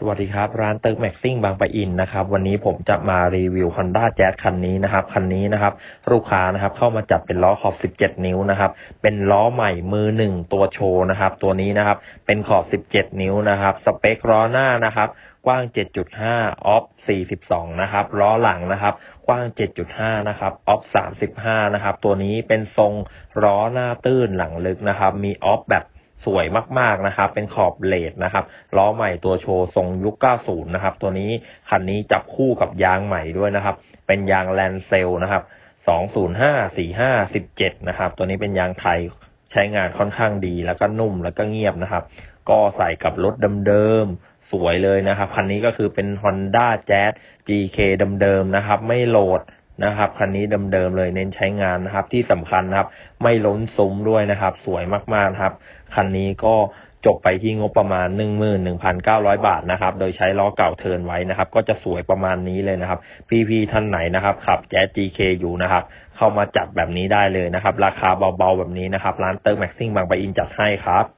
สวัสดีครับ ร้านเติร์กแม็กซิ่งบางปะอินนะครับ วันนี้ผมจะมารีวิว Honda Jazz คันนี้นะครับ คันนี้นะครับ ลูกค้านะครับ เข้ามาจัดเป็นล้อขอบ 17 นิ้วนะครับ เป็นล้อใหม่มือหนึ่งตัวโชว์นะครับ ตัวนี้นะครับ เป็นขอบ 17 นิ้วนะครับ สเปคล้อหน้านะครับกว้าง 7.5 ออฟ 42 นะครับ ล้อหลังนะครับ กว้าง 7.5 นะครับ ออฟ 35 นะครับ ตัวนี้เป็นทรงล้อหน้าตื้นหลังลึกนะครับ มีออฟแบบ สวยมากๆนะครับ เป็นขอบเลดนะครับล้อใหม่ตัวโชว์ทรงยุค 90 นะครับ ตัวนี้คันนี้จับคู่กับยางใหม่ด้วยนะครับ เป็นยางแลนเซลนะครับ 205 45 17 นะครับ ตัวนี้เป็นยางไทยใช้งานค่อนข้างดีแล้วก็นุ่มแล้วก็เงียบนะครับ ก็ใส่กับรถเดิมๆสวยเลยนะครับ คันนี้ก็คือเป็น Honda Jazz GK เดิมๆนะครับ ไม่โหลด นะครับคันนี้เดิมๆเลยเน้นใช้งานนะครับ ที่สำคัญนะครับ ไม่ล้นซุ้มด้วยนะครับ สวยมากๆนะครับคันนี้ก็จบไปที่งบประมาณ 11,900 บาทนะครับ โดยใช้ล้อเก่าเทินไว้นะครับ ก็จะสวยประมาณนี้เลยนะครับ พี่ๆท่านไหนนะครับขับแจ๊ส GK อยู่นะครับ เข้ามาจัดแบบนี้ได้เลยนะครับ ราคาเบาๆแบบนี้นะครับ ร้านเติร์กแม็กซิ่งบางปะอินจัดให้ครับ